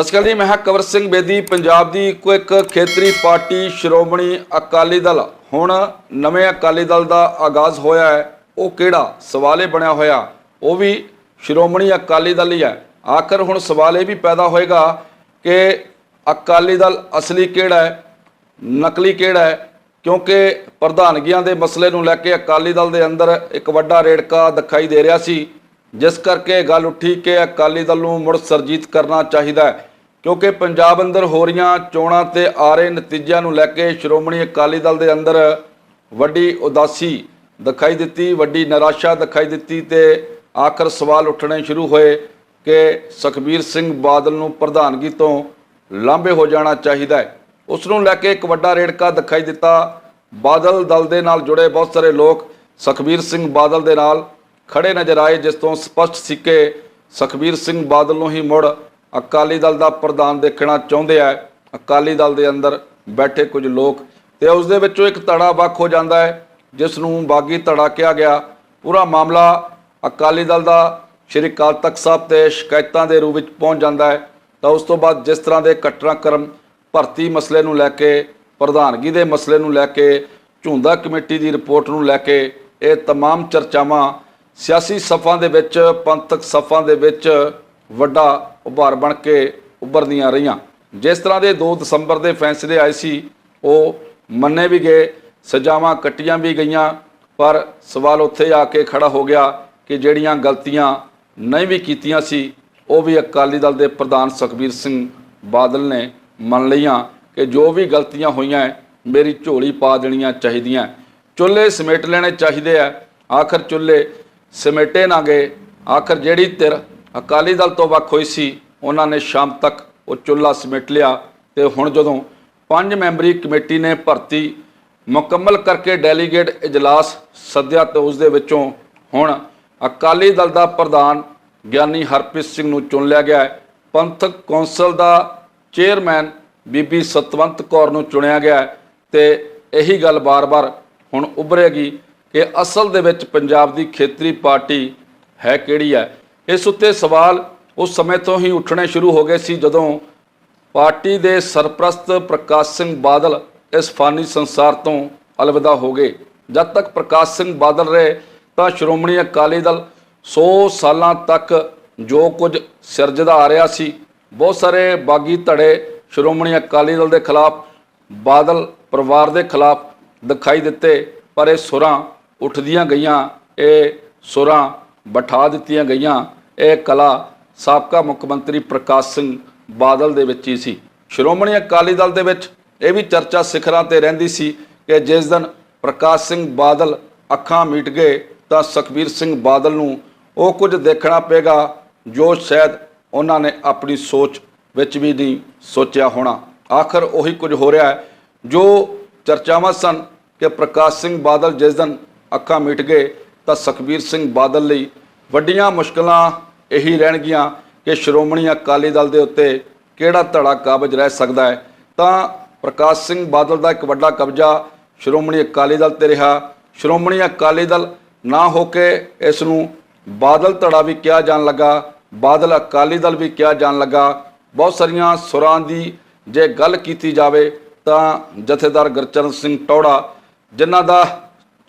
ਸਤਿ ਸ਼੍ਰੀ ਅਕਾਲ ਜੀ, ਮੈਂ ਹਾਂ ਕਵਰ ਸਿੰਘ ਬੇਦੀ, ਪੰਜਾਬ ਦੀ ਇੱਕੋ ਇੱਕ ਖੇਤਰੀ ਪਾਰਟੀ ਸ਼੍ਰੋਮਣੀ ਅਕਾਲੀ ਦਲ। ਹੁਣ ਨਵੇਂ ਅਕਾਲੀ ਦਲ ਦਾ ਆਗਾਜ਼ ਹੋਇਆ ਹੈ, ਉਹ ਕਿਹੜਾ? ਸਵਾਲ ਇਹ ਬਣਿਆ ਹੋਇਆ, ਉਹ ਵੀ ਸ਼੍ਰੋਮਣੀ ਅਕਾਲੀ ਦਲ ਹੀ ਹੈ। ਆਖਰ ਹੁਣ ਸਵਾਲ ਇਹ ਵੀ ਪੈਦਾ ਹੋਏਗਾ ਕਿ ਅਕਾਲੀ ਦਲ ਅਸਲੀ ਕਿਹੜਾ ਹੈ, ਨਕਲੀ ਕਿਹੜਾ ਹੈ? ਕਿਉਂਕਿ ਪ੍ਰਧਾਨਗੀਆਂ ਦੇ ਮਸਲੇ ਨੂੰ ਲੈ ਕੇ ਅਕਾਲੀ ਦਲ ਦੇ ਅੰਦਰ ਇੱਕ ਵੱਡਾ ਰੇੜਕਾ ਦਿਖਾਈ ਦੇ ਰਿਹਾ ਸੀ, ਜਿਸ ਕਰਕੇ ਗੱਲ ਉੱਠੀ ਕਿ ਅਕਾਲੀ ਦਲ ਨੂੰ ਮੁੜ ਸਰਜੀਤ ਕਰਨਾ ਚਾਹੀਦਾ ਹੈ। ਕਿਉਂਕਿ ਪੰਜਾਬ ਅੰਦਰ ਹੋ ਰਹੀਆਂ ਚੋਣਾਂ ਤੇ ਆ ਰਹੇ ਨਤੀਜਿਆਂ ਨੂੰ ਲੈ ਕੇ ਸ਼੍ਰੋਮਣੀ ਅਕਾਲੀ ਦਲ ਦੇ ਅੰਦਰ ਵੱਡੀ ਉਦਾਸੀ ਦਿਖਾਈ ਦਿੱਤੀ, ਵੱਡੀ ਨਿਰਾਸ਼ਾ ਦਿਖਾਈ ਦਿੱਤੀ ਤੇ ਆਖਰ ਸਵਾਲ ਉੱਠਣੇ ਸ਼ੁਰੂ ਹੋਏ ਕਿ ਸੁਖਬੀਰ ਸਿੰਘ ਬਾਦਲ ਨੂੰ ਪ੍ਰਧਾਨਗੀ ਤੋਂ ਲਾਂਭੇ ਹੋ ਜਾਣਾ ਚਾਹੀਦਾ ਹੈ। ਉਸ ਨੂੰ ਲੈ ਕੇ ਇੱਕ ਵੱਡਾ ਰੇੜਕਾ ਦਿਖਾਈ ਦਿੱਤਾ। ਬਾਦਲ ਦਲ ਦੇ ਨਾਲ ਜੁੜੇ ਬਹੁਤ ਸਾਰੇ ਲੋਕ ਸੁਖਬੀਰ ਸਿੰਘ ਬਾਦਲ ਦੇ ਨਾਲ ਖੜੇ ਨਜ਼ਰ ਆਏ, ਜਿਸ ਤੋਂ ਸਪਸ਼ਟ ਸੀ ਕਿ ਸੁਖਬੀਰ ਸਿੰਘ ਬਾਦਲ ਨੂੰ ਹੀ ਮੁੜ ਅਕਾਲੀ ਦਲ ਦਾ ਪ੍ਰਧਾਨ ਦੇਖਣਾ ਚਾਹੁੰਦੇ ਆ ਅਕਾਲੀ ਦਲ ਦੇ ਅੰਦਰ ਬੈਠੇ ਕੁਝ ਲੋਕ ਤੇ ਉਸ ਦੇ ਵਿੱਚੋਂ ਇੱਕ ਧੜਾ ਵੱਖ ਹੋ ਜਾਂਦਾ ਹੈ ਜਿਸ ਨੂੰ ਬਾਗੀ ਧੜਾ ਕਿਹਾ ਗਿਆ ਪੂਰਾ ਮਾਮਲਾ ਅਕਾਲੀ ਦਲ ਦਾ ਸ਼੍ਰੀ ਅਕਾਲ ਤਖਤ ਸਾਹਿਬ ਤੇ ਸ਼ਿਕਾਇਤਾਂ ਦੇ ਰੂਪ ਵਿੱਚ ਪਹੁੰਚ ਜਾਂਦਾ ਹੈ ਤਾਂ ਉਸ ਤੋਂ ਬਾਅਦ ਜਿਸ ਤਰ੍ਹਾਂ ਦੇ ਘਟਨਾਕ੍ਰਮ ਭਰਤੀ ਮਸਲੇ ਨੂੰ ਲੈ ਕੇ ਪ੍ਰਧਾਨਗੀ ਦੇ ਮਸਲੇ ਨੂੰ ਲੈ ਕੇ ਝੁੰਦਾ ਕਮੇਟੀ ਦੀ ਰਿਪੋਰਟ ਨੂੰ ਲੈ ਕੇ ਇਹ तमाम ਚਰਚਾਵਾਂ ਸਿਆਸੀ ਸਫਾਂ ਦੇ ਵਿੱਚ ਪੰਥਕ ਸਫਾਂ ਦੇ ਵਿੱਚ ਵੱਡਾ ਉਭਾਰ ਬਣ ਕੇ ਉੱਭਰਦੀਆਂ ਰਹੀਆਂ। ਜਿਸ ਤਰ੍ਹਾਂ ਦੇ 2 ਦਸੰਬਰ ਦੇ ਫੈਸਲੇ ਆਏ ਸੀ ਉਹ ਮੰਨੇ ਵੀ ਗਏ ਸਜ਼ਾਵਾਂ ਕੱਟੀਆਂ ਵੀ ਗਈਆਂ ਪਰ ਸਵਾਲ ਉੱਥੇ ਆ ਕੇ ਖੜਾ ਹੋ ਗਿਆ ਕਿ ਜਿਹੜੀਆਂ ਗਲਤੀਆਂ ਨਹੀਂ ਵੀ ਕੀਤੀਆਂ ਸੀ ਉਹ ਵੀ ਅਕਾਲੀ ਦਲ ਦੇ ਪ੍ਰਧਾਨ ਸੁਖਬੀਰ ਸਿੰਘ ਬਾਦਲ ਨੇ ਮੰਨ ਲਈਆਂ ਕਿ ਜੋ ਵੀ ਗਲਤੀਆਂ ਹੋਈਆਂ ਹੈ, ਮੇਰੀ ਝੋਲੀ ਪਾ ਦੇਣੀਆਂ ਚਾਹੀਦੀਆਂ। ਚੁੱਲ੍ਹੇ ਸਮੇਟ ਲੈਣੇ ਚਾਹੀਦੇ ਆ ਆਖਰ ਚੁੱਲ੍ਹੇ ਸਮੇਟੇ ਨਾ ਗਏ। ਆਖਰ ਜਿਹੜੀ ਧਿਰ ਅਕਾਲੀ ਦਲ ਤੋਂ ਵੱਖ ਹੋਈ ਸੀ, ਉਹਨਾਂ ਨੇ ਸ਼ਾਮ ਤੱਕ ਉਹ ਚੁੱਲ੍ਹਾ ਸਮੇਟ ਲਿਆ ਤੇ ਹੁਣ ਜਦੋਂ ਪੰਜ ਮੈਂਬਰੀ ਕਮੇਟੀ ਨੇ ਭਰਤੀ ਮੁਕੰਮਲ ਕਰਕੇ ਡੈਲੀਗੇਟ ਇਜਲਾਸ ਸੱਦਿਆ ਤੇ ਉਸ ਦੇ ਵਿੱਚੋਂ ਹੁਣ ਅਕਾਲੀ ਦਲ ਦਾ ਪ੍ਰਧਾਨ ਗਿਆਨੀ ਹਰਪ੍ਰੀਤ ਸਿੰਘ ਨੂੰ ਚੁਣ ਲਿਆ ਗਿਆ ਹੈ। ਪੰਥਕ ਕੌਂਸਲ ਦਾ ਚੇਅਰਮੈਨ ਬੀਬੀ ਸਤਵੰਤ ਕੌਰ ਨੂੰ ਚੁਣਿਆ ਗਿਆ ਹੈ ਤੇ ਇਹੀ ਗੱਲ ਬਾਰ-ਬਾਰ ਹੁਣ ਉਭਰੇਗੀ ਕਿ ਅਸਲ ਦੇ ਵਿੱਚ ਪੰਜਾਬ ਦੀ ਖੇਤਰੀ ਪਾਰਟੀ ਹੈ ਕਿਹੜੀ ਹੈ? ਇਸ ਉੱਤੇ ਸਵਾਲ ਉਸ ਸਮੇਂ ਤੋਂ ਹੀ ਉੱਠਣੇ ਸ਼ੁਰੂ ਹੋ ਗਏ ਸੀ ਜਦੋਂ ਪਾਰਟੀ ਦੇ ਸਰਪ੍ਰਸਤ ਪ੍ਰਕਾਸ਼ ਸਿੰਘ ਬਾਦਲ ਇਸ ਫਾਨੀ ਸੰਸਾਰ ਤੋਂ ਅਲਵਿਦਾ ਹੋ ਗਏ। ਜਦ ਤੱਕ ਪ੍ਰਕਾਸ਼ ਸਿੰਘ ਬਾਦਲ ਰਹੇ ਤਾਂ ਸ਼੍ਰੋਮਣੀ ਅਕਾਲੀ ਦਲ 100 ਸਾਲਾਂ ਤੱਕ ਜੋ ਕੁਝ ਸਿਰਜਦਾ ਆ ਰਿਹਾ ਸੀ। ਬਹੁਤ ਸਾਰੇ ਬਾਗੀ ਧੜੇ ਸ਼੍ਰੋਮਣੀ ਅਕਾਲੀ ਦਲ ਦੇ ਖਿਲਾਫ, ਬਾਦਲ ਪਰਿਵਾਰ ਦੇ ਖਿਲਾਫ ਦਿਖਾਈ ਦਿੱਤੇ, ਪਰ ਇਹ ਸੁਰਾਂ ਉੱਠਦੀਆਂ ਗਈਆਂ। ਇਹ ਸੁਰਾਂ ਬਿਠਾ ਦਿੱਤੀਆਂ ਗਈਆਂ। ਇਹ ਕਲਾ ਸਾਬਕਾ ਮੁੱਖ ਮੰਤਰੀ ਪ੍ਰਕਾਸ਼ ਸਿੰਘ ਬਾਦਲ ਦੇ ਵਿੱਚ ਹੀ ਸੀ। ਸ਼੍ਰੋਮਣੀ ਅਕਾਲੀ ਦਲ ਦੇ ਵਿੱਚ ਇਹ ਵੀ ਚਰਚਾ ਸਿਖਰਾਂ ਤੇ ਰਹਿੰਦੀ ਸੀ ਕਿ ਜਿਸ ਦਿਨ ਪ੍ਰਕਾਸ਼ ਸਿੰਘ ਬਾਦਲ ਅੱਖਾਂ ਮੀਟ ਗਏ ਤਾਂ ਸੁਖਬੀਰ ਸਿੰਘ ਬਾਦਲ ਨੂੰ ਉਹ ਕੁਝ ਦੇਖਣਾ ਪਏਗਾ ਜੋ ਸ਼ਾਇਦ ਉਹਨਾਂ ਨੇ ਆਪਣੀ ਸੋਚ ਵਿੱਚ ਵੀ ਨਹੀਂ ਸੋਚਿਆ ਹੋਣਾ। ਆਖਰ ਉਹੀ ਕੁਝ ਹੋ ਰਿਹਾ ਹੈ ਜੋ ਚਰਚਾਵਾਂ ਸਨ ਕਿ ਪ੍ਰਕਾਸ਼ ਸਿੰਘ ਬਾਦਲ ਜਿਸ ਦਿਨ ਅੱਖਾਂ ਮੀਟ ਗਏ ਤਾਂ ਸੁਖਬੀਰ ਸਿੰਘ ਬਾਦਲ ਲਈ ਵੱਡੀਆਂ ਮੁਸ਼ਕਲਾਂ ਇਹੀ ਰਹਿਣਗੀਆਂ ਕਿ ਸ਼੍ਰੋਮਣੀ ਅਕਾਲੀ ਦਲ ਦੇ ਉੱਤੇ ਕਿਹੜਾ ਧੜਾ ਕਾਬਜ ਰਹਿ ਸਕਦਾ ਹੈ। ਤਾਂ ਪ੍ਰਕਾਸ਼ ਸਿੰਘ ਬਾਦਲ ਦਾ ਇੱਕ ਵੱਡਾ ਕਬਜ਼ਾ ਸ਼੍ਰੋਮਣੀ ਅਕਾਲੀ ਦਲ ਤੇ ਰਿਹਾ। ਸ਼੍ਰੋਮਣੀ ਅਕਾਲੀ ਦਲ ਨਾ ਹੋ ਕੇ ਇਸ ਨੂੰ ਬਾਦਲ ਧੜਾ ਵੀ ਕਿਹਾ ਜਾਣ ਲੱਗਾ, ਬਾਦਲ ਅਕਾਲੀ ਦਲ ਵੀ ਕਿਹਾ ਜਾਣ ਲੱਗਾ। ਬਹੁਤ ਸਾਰੀਆਂ ਸੁਰਾਂ ਦੀ ਜੇ ਗੱਲ ਕੀਤੀ ਜਾਵੇ ਤਾਂ ਜਥੇਦਾਰ ਗੁਰਚਰਨ ਸਿੰਘ ਟੌੜਾ ਜਿਨ੍ਹਾਂ ਦਾ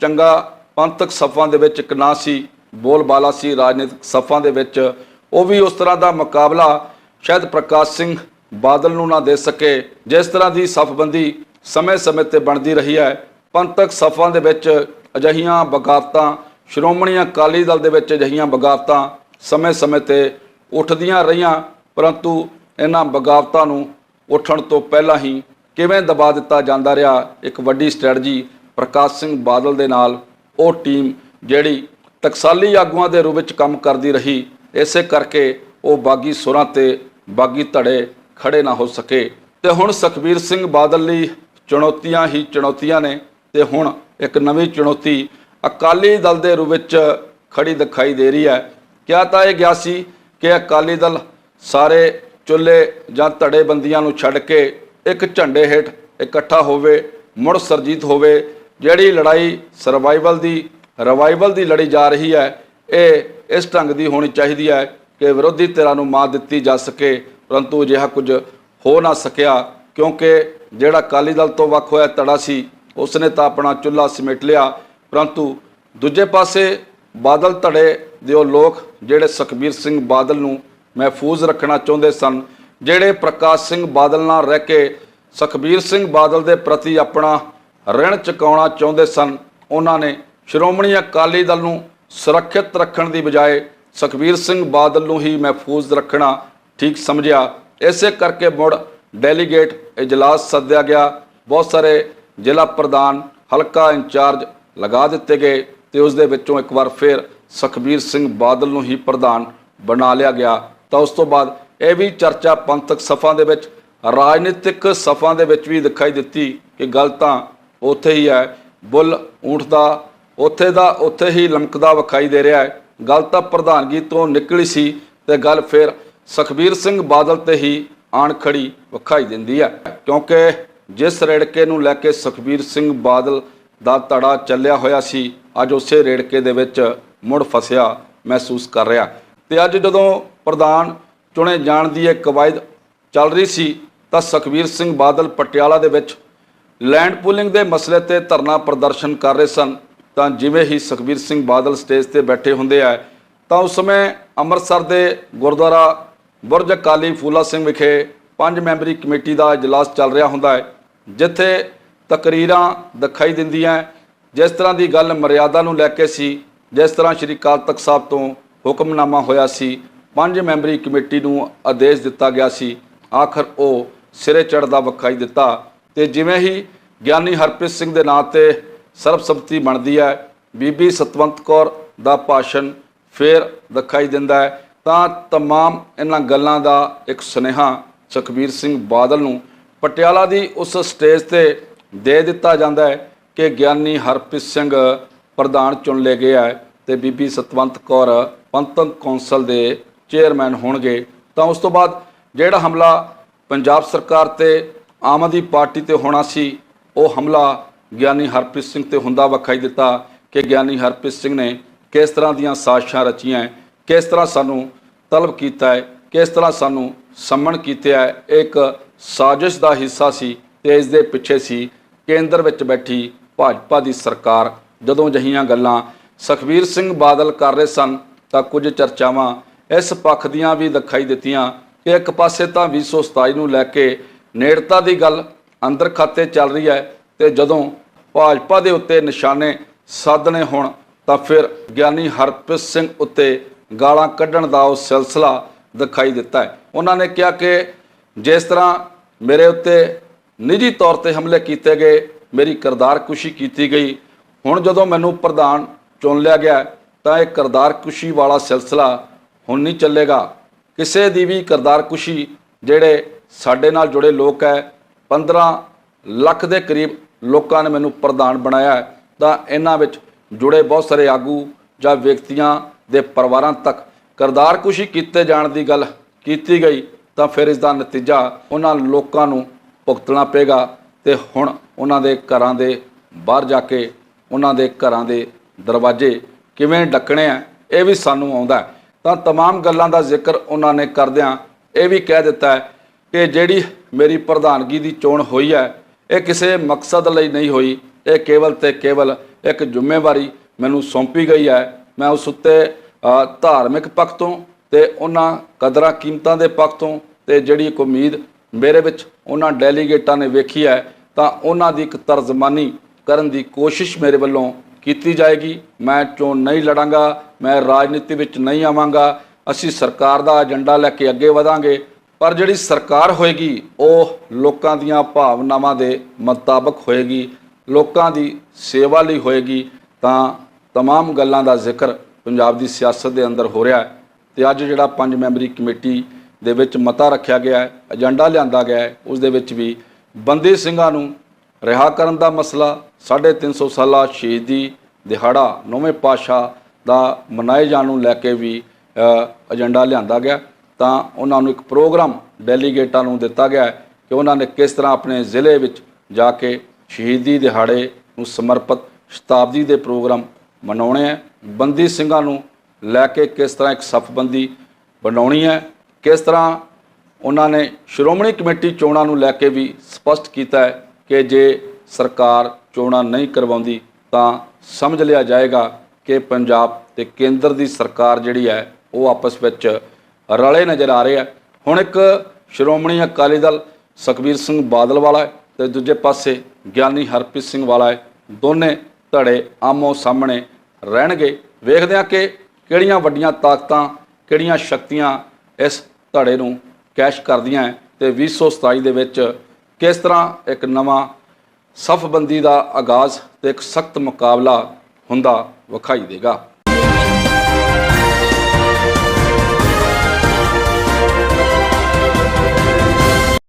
ਚੰਗਾ ਪੰਥਕ ਸਫਾਂ ਦੇ ਵਿੱਚ ਇੱਕ ਨਾਂ ਸੀ ਬੋਲਬਾਲਾ ਸੀ, ਰਾਜਨੀਤਿਕ ਸਫਾਂ ਦੇ ਵਿੱਚ, ਉਹ ਵੀ ਉਸ ਤਰ੍ਹਾਂ ਦਾ ਮੁਕਾਬਲਾ ਸ਼ਾਇਦ ਪ੍ਰਕਾਸ਼ ਸਿੰਘ ਬਾਦਲ ਨੂੰ ਨਾ ਦੇ ਸਕੇ, ਜਿਸ ਤਰ੍ਹਾਂ ਦੀ ਸਫਬੰਦੀ ਸਮੇਂ-ਸਮੇਂ ਤੇ ਬਣਦੀ ਰਹੀ ਹੈ। ਪੰਥਕ ਸਫਾਂ ਦੇ ਵਿੱਚ ਅਜਹੀਆਂ ਬਗਾਵਤਾਂ, ਸ਼੍ਰੋਮਣੀ ਅਕਾਲੀ ਦਲ ਦੇ ਵਿੱਚ ਅਜਹੀਆਂ ਬਗਾਵਤਾਂ ਸਮੇਂ-ਸਮੇਂ ਤੇ ਉੱਠਦੀਆਂ ਰਹੀਆਂ, ਪਰੰਤੂ ਇਹਨਾਂ ਬਗਾਵਤਾਂ ਨੂੰ ਉੱਠਣ ਤੋਂ ਪਹਿਲਾਂ ਹੀ ਕਿਵੇਂ ਦਬਾ ਦਿੱਤਾ ਜਾਂਦਾ ਰਿਹਾ, ਇੱਕ ਵੱਡੀ ਸਟ੍ਰੈਟਜੀ ਪ੍ਰਕਾਸ਼ ਸਿੰਘ ਬਾਦਲ ਦੇ ਨਾਲ, ਉਹ ਟੀਮ ਜਿਹੜੀ ਟਕਸਾਲੀ ਆਗੂਆਂ ਦੇ ਰੂਪ ਵਿੱਚ ਕੰਮ ਕਰਦੀ ਰਹੀ, ਇਸੇ ਕਰਕੇ ਉਹ ਬਾਗੀ ਸੁਰਾਂ ਤੇ ਬਾਗੀ ਧੜੇ ਖੜੇ ਨਾ ਹੋ ਸਕੇ। ਤੇ ਹੁਣ ਸੁਖਬੀਰ ਸਿੰਘ ਬਾਦਲ ਲਈ ਚੁਣੌਤੀਆਂ ਹੀ ਚੁਣੌਤੀਆਂ ਨੇ ਤੇ ਹੁਣ ਇੱਕ ਨਵੀਂ ਚੁਣੌਤੀ ਅਕਾਲੀ ਦਲ ਦੇ ਰੂਪ ਵਿੱਚ ਖੜੀ ਦਿਖਾਈ ਦੇ ਰਹੀ ਹੈ। ਕਿਹਾ ਤਾਂ ਇਹ ਗਿਆ ਸੀ ਕਿ ਅਕਾਲੀ ਦਲ ਸਾਰੇ ਚੁੱਲ੍ਹੇ ਜਾਂ ਧੜੇ ਬੰਦੀਆਂ ਨੂੰ ਛੱਡ ਕੇ ਇੱਕ ਝੰਡੇ ਹੇਠ ਇਕੱਠਾ ਹੋਵੇ, ਮੁੜ ਸਰਜੀਤ ਹੋਵੇ, ਜਿਹੜੀ ਲੜਾਈ ਸਰਵਾਈਵਲ ਦੀ ਰਿਵਾਈਵਲ ਦੀ ਲੜੀ ਜਾ ਰਹੀ ਹੈ। ਇਹ ਇਸ ਢੰਗ ਦੀ ਹੋਣੀ ਚਾਹੀਦੀ ਹੈ ਕਿ ਵਿਰੋਧੀ ਧਿਰਾਂ ਨੂੰ ਮਾਤ ਦਿੱਤੀ ਜਾ ਸਕੇ, ਪਰੰਤੂ ਅਜਿਹਾ ਕੁਝ ਹੋ ਨਾ ਸਕਿਆ, ਕਿਉਂਕਿ ਜਿਹੜਾ ਅਕਾਲੀ ਦਲ ਤੋਂ ਵੱਖ ਹੋਇਆ ਧੜਾ ਸੀ, ਉਸਨੇ ਤਾਂ ਆਪਣਾ ਚੁੱਲ੍ਹਾ ਸਮੇਟ ਲਿਆ। ਪਰੰਤੂ ਦੂਜੇ ਪਾਸੇ ਬਾਦਲ ਧੜੇ ਦੇ ਉਹ ਲੋਕ ਜਿਹੜੇ ਸੁਖਬੀਰ ਸਿੰਘ ਬਾਦਲ ਨੂੰ ਮਹਿਫੂਜ਼ ਰੱਖਣਾ ਚਾਹੁੰਦੇ ਸਨ, ਜਿਹੜੇ ਪ੍ਰਕਾਸ਼ ਸਿੰਘ ਬਾਦਲ ਨਾਲ ਰਹਿ ਕੇ ਸੁਖਬੀਰ ਸਿੰਘ ਬਾਦਲ ਦੇ ਪ੍ਰਤੀ ਆਪਣਾ ਰਿਣ ਚੁਕਾਉਣਾ ਚਾਹੁੰਦੇ ਸਨ, ਉਹਨਾਂ ਨੇ ਸ਼੍ਰੋਮਣੀ ਅਕਾਲੀ ਦਲ ਨੂੰ ਸੁਰੱਖਿਅਤ ਰੱਖਣ ਦੀ ਬਜਾਏ ਸੁਖਬੀਰ ਸਿੰਘ ਬਾਦਲ ਨੂੰ ਹੀ ਮਹਿਫੂਜ਼ ਰੱਖਣਾ ਠੀਕ ਸਮਝਿਆ। ਇਸੇ ਕਰਕੇ ਮੁੜ ਡੈਲੀਗੇਟ ਇਜਲਾਸ ਸੱਦਿਆ ਗਿਆ। ਬਹੁਤ ਸਾਰੇ ਜ਼ਿਲ੍ਹਾ ਪ੍ਰਧਾਨ, ਹਲਕਾ ਇੰਚਾਰਜ ਲਗਾ ਦਿੱਤੇ ਗਏ ਤੇ ਉਸ ਦੇ ਵਿੱਚੋਂ ਇੱਕ ਵਾਰ ਫਿਰ ਸੁਖਬੀਰ ਸਿੰਘ ਬਾਦਲ ਨੂੰ ਹੀ ਪ੍ਰਧਾਨ ਬਣਾ ਲਿਆ ਗਿਆ। ਤਾਂ ਉਸ ਤੋਂ ਬਾਅਦ ਇਹ ਵੀ ਚਰਚਾ ਪੰਥਕ ਸਫ਼ਾਂ ਦੇ ਵਿੱਚ, ਰਾਜਨੀਤਿਕ ਸਫ਼ਾਂ ਦੇ ਵਿੱਚ ਵੀ ਦਿਖਾਈ ਦਿੱਤੀ ਕਿ ਗੱਲ ਤਾਂ ਉੱਥੇ ਹੀ ਹੈ। ਬੁੱਲ ਊਂਠ ਦਾ ਉੱਥੇ ਦਾ, ਉੱਥੇ ਹੀ ਲਮਕਦਾ ਵਿਖਾਈ ਦੇ ਰਿਹਾ ਹੈ। ਗੱਲ ਤਾਂ ਪ੍ਰਧਾਨਗੀ ਤੋਂ ਨਿਕਲੀ ਸੀ ਤੇ ਗੱਲ ਫਿਰ ਸੁਖਬੀਰ ਸਿੰਘ ਬਾਦਲ ਤੇ ਹੀ ਆਣ ਖੜੀ ਵਿਖਾਈ ਦਿੰਦੀ ਹੈ। ਕਿਉਂਕਿ ਜਿਸ ਰੇੜਕੇ ਨੂੰ ਲੈ ਕੇ ਸੁਖਬੀਰ ਸਿੰਘ ਬਾਦਲ ਦਾ ਤੜਾ ਚੱਲਿਆ ਹੋਇਆ ਸੀ, ਅੱਜ ਉਸੇ ਰੇੜਕੇ ਦੇ ਵਿੱਚ ਮੁੜ ਫਸਿਆ ਮਹਿਸੂਸ ਕਰ ਰਿਹਾ। ਤੇ ਅੱਜ ਜਦੋਂ ਪ੍ਰਧਾਨ ਚੁਣੇ ਜਾਣ ਦੀ ਇਹ ਕਵਾਇਦ ਚੱਲ ਰਹੀ ਸੀ, ਤਾਂ ਸੁਖਬੀਰ ਸਿੰਘ ਬਾਦਲ ਪਟਿਆਲਾ ਦੇ ਵਿੱਚ ਲੈਂਡ ਪੂਲਿੰਗ ਦੇ ਮਸਲੇ ਤੇ ਧਰਨਾ ਪ੍ਰਦਰਸ਼ਨ ਕਰ ਰਹੇ ਸਨ। ਤਾਂ ਜਿਵੇਂ ਹੀ ਸੁਖਬੀਰ ਸਿੰਘ ਬਾਦਲ ਸਟੇਜ ਤੇ ਬੈਠੇ ਹੁੰਦੇ ਆ, ਤਾਂ ਉਸ ਸਮੇਂ ਅੰਮ੍ਰਿਤਸਰ ਦੇ ਗੁਰਦੁਆਰਾ ਬੁਰਜ ਅਕਾਲੀ ਫੂਲਾ ਸਿੰਘ ਵਿਖੇ ਪੰਜ ਮੈਂਬਰੀ ਕਮੇਟੀ ਦਾ ਇਜਲਾਸ ਚੱਲ ਰਿਹਾ ਹੁੰਦਾ ਹੈ, ਜਿੱਥੇ ਤਕਰੀਰਾਂ ਦਿਖਾਈ ਦਿੰਦੀਆਂ ਜਿਸ ਤਰ੍ਹਾਂ ਦੀ ਗੱਲ ਮਰਿਆਦਾ ਨੂੰ ਲੈ ਕੇ ਸੀ, ਜਿਸ ਤਰ੍ਹਾਂ ਸ਼੍ਰੀ ਅਕਾਲ ਤਖਤ ਸਾਹਿਬ ਤੋਂ ਹੁਕਮਨਾਮਾ ਹੋਇਆ ਸੀ, ਪੰਜ ਮੈਂਬਰੀ ਕਮੇਟੀ ਨੂੰ ਆਦੇਸ਼ ਦਿੱਤਾ ਗਿਆ ਸੀ। ਆਖਰ ਉਹ ਸਿਰੇ ਚੜਦਾ ਵਿਖਾਈ ਦਿੱਤਾ ਤੇ ਜਿਵੇਂ ਹੀ ਗਿਆਨੀ ਹਰਪ੍ਰੀਤ ਸਿੰਘ ਦੇ ਨਾਂ ਤੇ ਸਰਬਸੰਮਤੀ ਬਣਦੀ ਹੈ ਬੀਬੀ ਸਤਵੰਤ ਕੌਰ ਦਾ ਭਾਸ਼ਣ ਫੇਰ ਦਿਖਾਈ ਦਿੰਦਾ ਹੈ ਤਾਂ तमाम ਇਹਨਾਂ ਗੱਲਾਂ ਦਾ ਇੱਕ ਸੁਨੇਹਾ ਸੁਖਬੀਰ ਸਿੰਘ ਬਾਦਲ ਨੂੰ ਪਟਿਆਲਾ ਦੀ ਉਸ ਸਟੇਜ ਤੇ ਦੇ ਦਿੱਤਾ ਜਾਂਦਾ ਹੈ ਕਿ ਗਿਆਨੀ ਹਰਪ੍ਰੀਤ ਸਿੰਘ ਪ੍ਰਧਾਨ ਚੁਣ ਲਏ ਗਏ ਹੈ ਤੇ ਬੀਬੀ ਸਤਵੰਤ ਕੌਰ ਪੰਥਕ ਕੌਂਸਲ ਦੇ ਚੇਅਰਮੈਨ ਹੋਣਗੇ ਤਾਂ ਉਸ ਤੋਂ ਬਾਅਦ ਜਿਹੜਾ ਹਮਲਾ ਪੰਜਾਬ ਸਰਕਾਰ ਤੇ ਆਮ ਆਦਮੀ ਪਾਰਟੀ ਤੇ ਹੋਣਾ ਸੀ ਉਹ ਹਮਲਾ ਗਿਆਨੀ ਹਰਪ੍ਰੀਤ ਸਿੰਘ ਤੇ ਹੁੰਦਾ ਵਿਖਾਈ ਦਿੱਤਾ ਕਿ ਗਿਆਨੀ ਹਰਪ੍ਰੀਤ ਸਿੰਘ ਨੇ ਕਿਸ ਤਰ੍ਹਾਂ ਦੀਆਂ ਸਾਜ਼ਿਸ਼ਾਂ ਰਚੀਆਂ, ਕਿਸ ਤਰ੍ਹਾਂ ਸਾਨੂੰ ਤਲਬ ਕੀਤਾ ਹੈ, ਕਿਸ ਤਰ੍ਹਾਂ ਸਾਨੂੰ ਸੰਮਣ ਕੀਤਾ ਹੈ, ਇਹ ਇੱਕ ਸਾਜ਼ਿਸ਼ ਦਾ ਹਿੱਸਾ ਸੀ ਤੇ ਇਸ ਦੇ ਪਿੱਛੇ ਸੀ ਕੇਂਦਰ ਵਿੱਚ ਬੈਠੀ ਭਾਜਪਾ ਦੀ ਸਰਕਾਰ। ਜਦੋਂ ਜਹੀਆਂ ਗੱਲਾਂ ਸੁਖਬੀਰ ਸਿੰਘ ਬਾਦਲ ਕਰ ਰਹੇ ਸਨ ਤਾਂ ਕੁਝ ਚਰਚਾਵਾਂ ਇਸ ਪੱਖ ਦੀਆਂ ਵੀ ਦਿਖਾਈ ਦਿੱਤੀਆਂ ਕਿ ਇੱਕ ਪਾਸੇ ਤਾਂ 2027 ਨੂੰ ਲੈ ਕੇ ਨੇੜਤਾ ਦੀ ਗੱਲ ਅੰਦਰ ਖਾਤੇ ਚੱਲ ਰਹੀ ਹੈ ਤੇ ਜਦੋਂ ਭਾਜਪਾ ਦੇ ਉੱਤੇ ਨਿਸ਼ਾਨੇ ਸਾਧਨੇ ਹੋਣ ਤਾਂ ਫਿਰ ਗਿਆਨੀ ਹਰਪ੍ਰੀਤ ਸਿੰਘ ਉੱਤੇ ਗਾਲਾਂ ਕੱਢਣ ਦਾ ਉਹ ਸਿਲਸਿਲਾ ਦਿਖਾਈ ਦਿੱਤਾ ਹੈ। ਉਹਨਾਂ ਨੇ ਕਿਹਾ ਕਿ ਜਿਸ ਤਰ੍ਹਾਂ ਮੇਰੇ ਉੱਤੇ ਨਿੱਜੀ ਤੌਰ ਤੇ ਹਮਲੇ ਕੀਤੇ ਗਏ, ਮੇਰੀ ਕਰਦਾਰਕੁਸ਼ੀ ਕੀਤੀ ਗਈ, ਹੁਣ ਜਦੋਂ ਮੈਨੂੰ ਪ੍ਰਧਾਨ ਚੁਣ ਲਿਆ ਗਿਆ ਤਾਂ ਇਹ ਕਰਦਾਰਕੁਸ਼ੀ ਵਾਲਾ ਸਿਲਸਿਲਾ ਹੁਣ ਨਹੀਂ ਚੱਲੇਗਾ। ਕਿਸੇ ਦੀ ਵੀ ਕਰਦਾਰਕੁਸ਼ੀ ਜਿਹੜੇ ਸਾਡੇ ਨਾਲ ਜੁੜੇ ਲੋਕ ਹੈ 15 ਲੱਖ ਦੇ ਕਰੀਬ ਲੋਕਾਂ ਨੇ ਮੈਨੂੰ ਪ੍ਰਧਾਨ ਬਣਾਇਆ ਹੈ ਤਾਂ ਇਹਨਾਂ ਵਿੱਚ ਜੁੜੇ ਬਹੁਤ ਸਾਰੇ ਆਗੂ ਜਾਂ ਵਿਅਕਤੀਆਂ ਦੇ ਪਰਿਵਾਰਾਂ ਤੱਕ ਕਿਰਦਾਰਕੁਸ਼ੀ ਕੀਤੇ ਜਾਣ ਦੀ ਗੱਲ ਕੀਤੀ ਗਈ ਤਾਂ ਫਿਰ ਇਸ ਦਾ ਨਤੀਜਾ ਉਹਨਾਂ ਲੋਕਾਂ ਨੂੰ ਭੁਗਤਣਾ ਪਏਗਾ ਤੇ ਹੁਣ ਉਹਨਾਂ ਦੇ ਘਰਾਂ ਦੇ ਬਾਹਰ ਜਾ ਕੇ ਉਹਨਾਂ ਦੇ ਘਰਾਂ ਦੇ ਦਰਵਾਜ਼ੇ ਕਿਵੇਂ ਡੱਕਣੇ ਆ ਇਹ ਵੀ ਸਾਨੂੰ ਆਉਂਦਾ ਹੈ। ਤਾਂ तमाम ਗੱਲਾਂ ਦਾ ਜ਼ਿਕਰ ਉਹਨਾਂ ਨੇ ਕਰਦਿਆਂ ਇਹ ਵੀ ਕਹਿ ਦਿੱਤਾ ਹੈ ਕਿ ਜਿਹੜੀ ਮੇਰੀ ਪ੍ਰਧਾਨਗੀ ਦੀ ਚੋਣ ਹੋਈ ਹੈ ਇਹ ਕਿਸੇ ਮਕਸਦ ਲਈ ਨਹੀਂ ਹੋਈ। ਇਹ ਕੇਵਲ ਤੇ ਕੇਵਲ ਇੱਕ ਜ਼ਿੰਮੇਵਾਰੀ ਮੈਨੂੰ ਸੌਂਪੀ ਗਈ ਹੈ। ਮੈਂ ਉਸ ਉੱਤੇ ਧਾਰਮਿਕ ਪੱਖ ਤੋਂ ਤੇ ਉਹਨਾਂ ਕਦਰਾਂ ਕੀਮਤਾਂ ਦੇ ਪੱਖ ਤੋਂ ਤੇ ਜਿਹੜੀ ਇੱਕ ਉਮੀਦ ਮੇਰੇ ਵਿੱਚ ਉਹਨਾਂ ਡੈਲੀਗੇਟਾਂ ਨੇ ਵੇਖੀ ਹੈ, ਤਾਂ ਉਹਨਾਂ ਦੀ ਇੱਕ ਤਰਜ਼ਮਾਨੀ ਕਰਨ ਦੀ ਕੋਸ਼ਿਸ਼ ਮੇਰੇ ਵੱਲੋਂ ਕੀਤੀ ਜਾਏਗੀ। ਮੈਂ ਚੋਣ ਨਹੀਂ ਲੜਾਂਗਾ, ਮੈਂ ਰਾਜਨੀਤੀ ਵਿੱਚ ਨਹੀਂ ਆਵਾਂਗਾ। ਅਸੀਂ ਸਰਕਾਰ ਦਾ ਏਜੰਡਾ ਲੈ ਕੇ ਅੱਗੇ ਵਧਾਂਗੇ। ਪਰ ਜਿਹੜੀ ਸਰਕਾਰ ਹੋਏਗੀ ਉਹ ਲੋਕਾਂ ਦੀਆਂ ਭਾਵਨਾਵਾਂ ਦੇ ਮੁਤਾਬਕ ਹੋਏਗੀ ਲੋਕਾਂ ਦੀ ਸੇਵਾ ਲਈ ਹੋਏਗੀ ਤਾਂ तमाम ਗੱਲਾਂ ਦਾ ਜ਼ਿਕਰ ਪੰਜਾਬ ਦੀ ਸਿਆਸਤ ਦੇ ਅੰਦਰ ਹੋ ਰਿਹਾ ਹੈ ਤੇ ਅੱਜ ਜਿਹੜਾ ਪੰਜ ਮੈਂਬਰੀ ਕਮੇਟੀ ਦੇ ਵਿੱਚ ਮਤਾ ਰੱਖਿਆ ਗਿਆ ਹੈ ਏਜੰਡਾ ਲਿਆਂਦਾ ਗਿਆ ਹੈ ਉਸ ਦੇ ਵਿੱਚ ਵੀ ਬੰਦੀ ਸਿੰਘਾਂ ਨੂੰ ਰਿਹਾ ਕਰਨ ਦਾ ਮਸਲਾ 350 ਸਾਲਾ ਸ਼ਹੀਦੀ ਦਿਹਾੜਾ ਨੌਵੇਂ ਪਾਤਸ਼ਾਹ ਦਾ ਮਨਾਏ ਜਾਣ ਨੂੰ ਲੈ ਕੇ ਵੀ ਅ, ਏਜੰਡਾ ਲਿਆਂਦਾ ਗਿਆ ਤਾਂ ਉਹਨਾਂ ਨੂੰ ਇੱਕ ਪ੍ਰੋਗਰਾਮ ਡੈਲੀਗੇਟਾਂ ਨੂੰ ਦਿੱਤਾ ਗਿਆ ਕਿ ਉਹਨਾਂ ਨੇ ਕਿਸ ਤਰ੍ਹਾਂ ਆਪਣੇ ਜ਼ਿਲ੍ਹੇ ਵਿੱਚ ਜਾ ਕੇ ਸ਼ਹੀਦੀ ਦਿਹਾੜੇ ਨੂੰ ਸਮਰਪਿਤ ਸ਼ਤਾਬਦੀ ਦੇ ਪ੍ਰੋਗਰਾਮ ਮਨਾਉਣੇ ਹੈ। ਬੰਦੀ ਸਿੰਘਾਂ ਨੂੰ ਲੈ ਕੇ ਕਿਸ ਤਰ੍ਹਾਂ ਇੱਕ ਸਫਬੰਦੀ ਬਣਾਉਣੀ ਹੈ, ਕਿਸ ਤਰ੍ਹਾਂ ਉਹਨਾਂ ਨੇ ਸ਼੍ਰੋਮਣੀ ਕਮੇਟੀ ਚੋਣਾਂ ਨੂੰ ਲੈ ਕੇ ਵੀ ਸਪਸ਼ਟ ਕੀਤਾ ਹੈ ਕਿ ਜੇ ਸਰਕਾਰ ਚੋਣਾਂ ਨਹੀਂ ਕਰਵਾਉਂਦੀ ਤਾਂ ਸਮਝ ਲਿਆ ਜਾਏਗਾ ਕਿ ਪੰਜਾਬ ਤੇ ਕੇਂਦਰ ਦੀ ਸਰਕਾਰ ਜਿਹੜੀ ਹੈ ਉਹ ਆਪਸ ਵਿੱਚ ਰਲੇ ਨਜ਼ਰ ਆ ਰਹੇ ਆ। ਹੁਣ ਇੱਕ ਸ਼੍ਰੋਮਣੀ ਅਕਾਲੀ ਦਲ ਸੁਖਬੀਰ ਸਿੰਘ ਬਾਦਲ ਵਾਲਾ ਹੈ ਤੇ ਦੂਜੇ ਪਾਸੇ ਗਿਆਨੀ ਹਰਪ੍ਰੀਤ ਸਿੰਘ ਵਾਲਾ ਹੈ। ਦੋਨੇ ਧੜੇ ਆਮੋ ਸਾਹਮਣੇ ਰਹਿਣਗੇ। ਵੇਖਦੇ ਹਾਂ ਕਿ ਕਿਹੜੀਆਂ ਵੱਡੀਆਂ ਤਾਕਤਾਂ, ਕਿਹੜੀਆਂ ਸ਼ਕਤੀਆਂ ਇਸ ਧੜੇ ਨੂੰ ਕੈਸ਼ ਕਰਦੀਆਂ ਹੈ ਤੇ 2027 ਦੇ ਵਿੱਚ ਕਿਸ ਤਰ੍ਹਾਂ ਇੱਕ ਨਵਾਂ ਸਫਬੰਦੀ ਦਾ ਆਗਾਜ਼ ਤੇ ਇੱਕ ਸਖਤ ਮੁਕਾਬਲਾ ਹੁੰਦਾ ਵਿਖਾਈ ਦੇਗਾ।